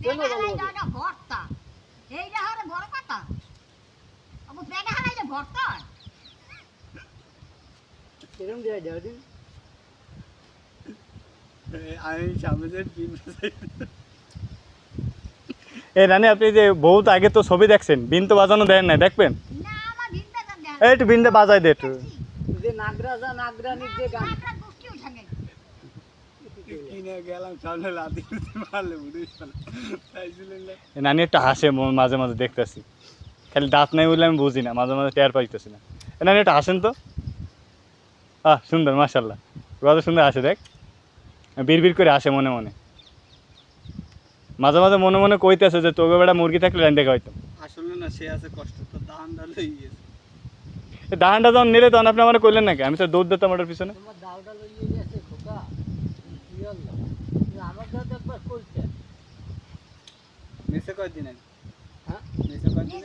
ভর্তা এইটা বড় কথা পেটে ভর্তা কিরম দিয়ে দিন আমি এই রানী আপনি যে বহুত আগে তো ছবি দেখছেন বিন তো বাজানো দেন নাই দেখবেন? না এই একটু বিনটা বাজাই দে একটু। যে নাগরাজা নাগরানির যে গান আপনার গোষ্ঠী উঠে গেছে কিনে গেলাম সামনে লাদি মারলে বুঝে চাইছিলেন না এই নানি একটু হাসে মাঝে মাঝে দেখতেছি। খালি দাঁত নাই বলে আমি বুঝি না মাঝে মাঝে টের পাইতেছি না। নানি একটু হাসেন তো। আহ সুন্দর মাশাল্লাহ কত সুন্দর হাসে দেখ। বীর বীর করে হাসে মনে মনে। মাঝে মাঝে মনে মনে কইতেছে যে তোকে বেড়া মুরগি থাকলে রান দেখা হইতো আসলে না সে আছে কষ্ট তো দান ডালে গিয়েছে। দাহানটা যখন নিলে তখন আপনি আমার কইলেন নাকি? আমি তো দুধ দিতাম ওটার পিছনে। তোমার দাওটা লইয়ে গেছে খোকা কি হলো আমার দাও তো একবার করছে কয়দিন হ্যাঁ? কয়দিন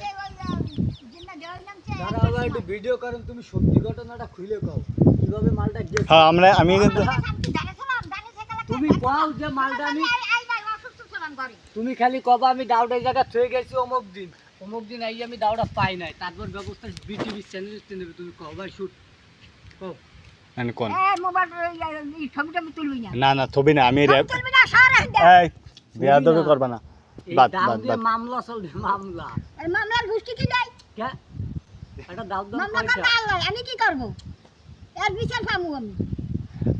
দাঁড়া আবার একটু ভিডিও করেন তুমি সত্যি ঘটনাটা খুলে কও। কীভাবে মালটা গেছে? হ্যাঁ আমরা আমি কিন্তু তুমি কও যে মালটা আমি অসুস্থ ছিলাম ঘরে তুমি খালি কবা আমি দাওটা জায়গা থয়ে গেছি অমুক দিন। অমুক দিন আই আমি দাওটা পাই নাই। তারপর ব্যবস্থা বিটিভি চ্যানেল নেবে। তুমি কও ভাই শুট। কও। কোন? এ মোবাইল এই ছবিটা আমি তুলবি না? না না থবি না আমি বেয়াদবি করবা না। বাদ, বাদ, বাদ। মামলা চলবে মামলা। এই মামলার গোষ্ঠী কি দেয়? কে? একটা দাও দাও মামলা পয়সা। আল্লাহ আমি কি করব? এর বিচার পাবো আমি।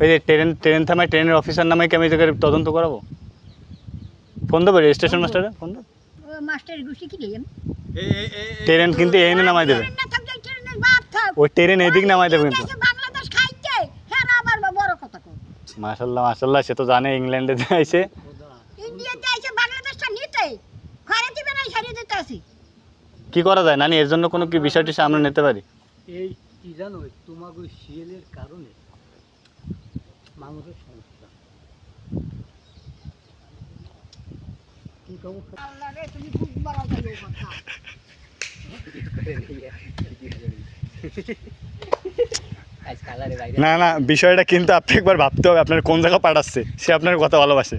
ওই যে ট্রেন ট্রেন থামায় ট্রেনের অফিসার নামে কি আমি তোকে তদন্ত করাবো? ফোন দেবো স্টেশন মাস্টারে ফোন দেবো মাস্টারের কি দেয়? আমি ট্রেন কিন্তু এই নামাই দেবে। ট্রেন না থাকলে ট্রেনের বাপ থাক। ওই ট্রেন এদিক নামাই দেবে কিন্তু। সে তো জানে ইংল্যান্ডে যাইছে খোদা ইন্ডিয়াতে এসে বাংলাদেশটা নিতে ঘরে দিবে কি করা যায়? নানি এর জন্য কোনো কি বিষয়টি সামনে নিতে পারি? এই কি জানো তোমাকে ওই শিয়ালের কারণে মানুষের সমস্যা। কি কম আল্লাহ রে তুমি খুব বাইরে না না বিষয়টা কিন্তু আপনি একবার ভাবতে হবে আপনার কোন জায়গা পাঠাচ্ছে সে আপনার কথা ভালোবাসে।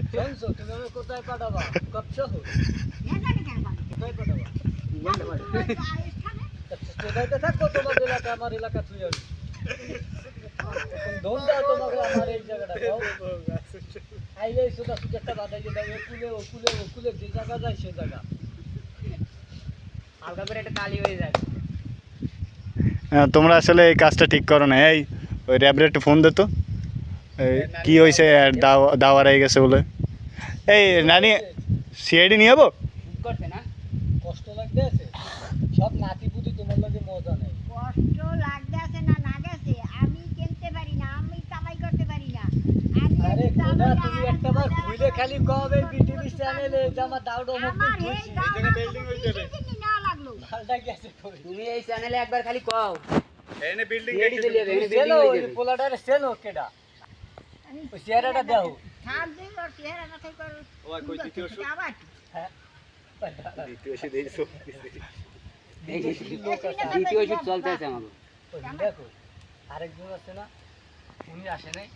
কুলে হয়ে যায় তোমরা আসলে এই কাজটা ঠিক করো না। এই, ওই র্যাবরে ফোন দে তো। কি হয়েছে দাওয়া দাওয়া হয়ে গেছে বলে। এই, নানি সিআইডি নিয়ে যাব? সব নাতি পুতি তোমার লাগে মজা নেই। কষ্ট লাগতে না না আমি কিনতে পারি না আমি কামাই করতে পারি না। আরে খোদা তুমি না- একটা খালি কবে বিটিভি চ্যানেলে জামা দাউডো যাবে। লাগল। মালটা গেছে তুমি এই চ্যানেলে একবার খালি কও। এনে বিল্ডিং সিআইডি চলে যাবে এখানে সেলো বিল্ডিং ওই পোলাটারে সেলো কেডা? চেহারাটা দাও চেহারা না ওর কই হ্যাঁ। দ্বিতীয় ওষুধ চলতে আছে দেখো আরেকজন আছে না উনি আসে নাই।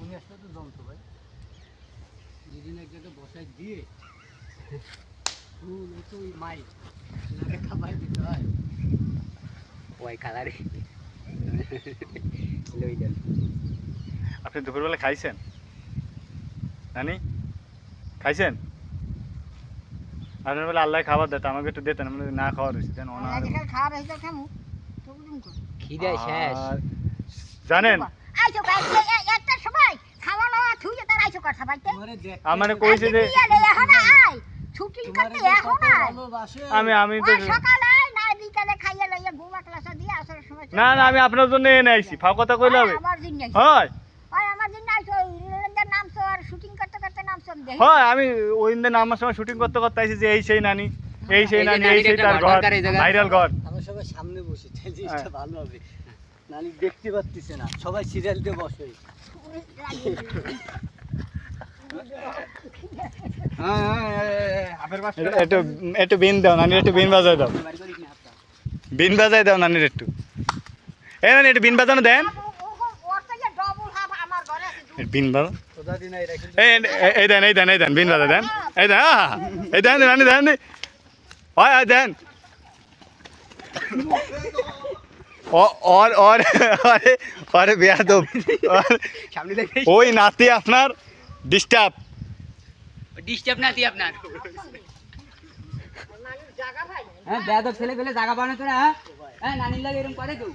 উনি আসলে তো জমতো ভাই। যেদিন এক জায়গায় বসাই দিয়ে ফুল তো ওই মাই খাবার দিতে হয়। ওই কালারে আপনি দুপুরবেলা খাইছেন? নানি খাইছেন? আপনার বলে আল্লাহ খাবার দিত আমাকে একটু দিতেন। আমি না খাওয়া রয়েছে দেন আজকাল খাওয়া রয়েছে খামু তো বুঝুন কর। খিদে শেষ। জানেন? আইছো কাজ একটা সময় খাওয়া দাওয়া ছুঁয়ে তার আইছো কথা আমার কইছে যে এখন আয় ছুটি করতে এখন কত আমি আমি তো সকালে না বিকালে খাইয়ে লইয়া ঘুমা ক্লাসে দিয়ে আসার সময় না না আমি আপনার জন্য এনে আইছি ফাও কথা কইলে হবে। আমার হয় ওই আমার দিন নাই রিলেন্দার নামছো আর শুটিং করতে করতে নামছো আমি দেখি হয় আমি ওই দিন আমার সময় শুটিং করতে করতে আইছি যে এই সেই নানি এই সেই নানি এই সেই তার ঘর। ভাইরাল ঘর। আমি সবাই সামনে বসে তাই জিনিসটা হ্যাঁ। ভালো হবে। নানি দেখতে পাচ্ছিস না সবাই সিরিয়াল দিয়ে বসে। হ্যাঁ হ্যাঁ, একটু- একটু বিন দাও নানির একটু বিন বাজাই দাও। বিন বাজাই দাও নানির একটু। এই নানি একটু বিন বাজানো দেন। আমার বিন বাজা তোদের যদি না এরা কিন্তু এই এই- এই দেন এই দেন এই দেন বিন রাজা দেন এই দেন আহ, এই দেন রানি দেন হয় হয় দেন ও- और और अरे अरे बेया तो সামনে দেখে ওই নাতি আপনার ডিস্টার্ব ডিস্টার্ব না দিয়ে আপনার মানুষ জায়গা পায় না হ্যাঁ বেয়াদব ছেলে পেলে জায়গা পানো তো না হ্যাঁ নানির লাগে এরকম করে কেউ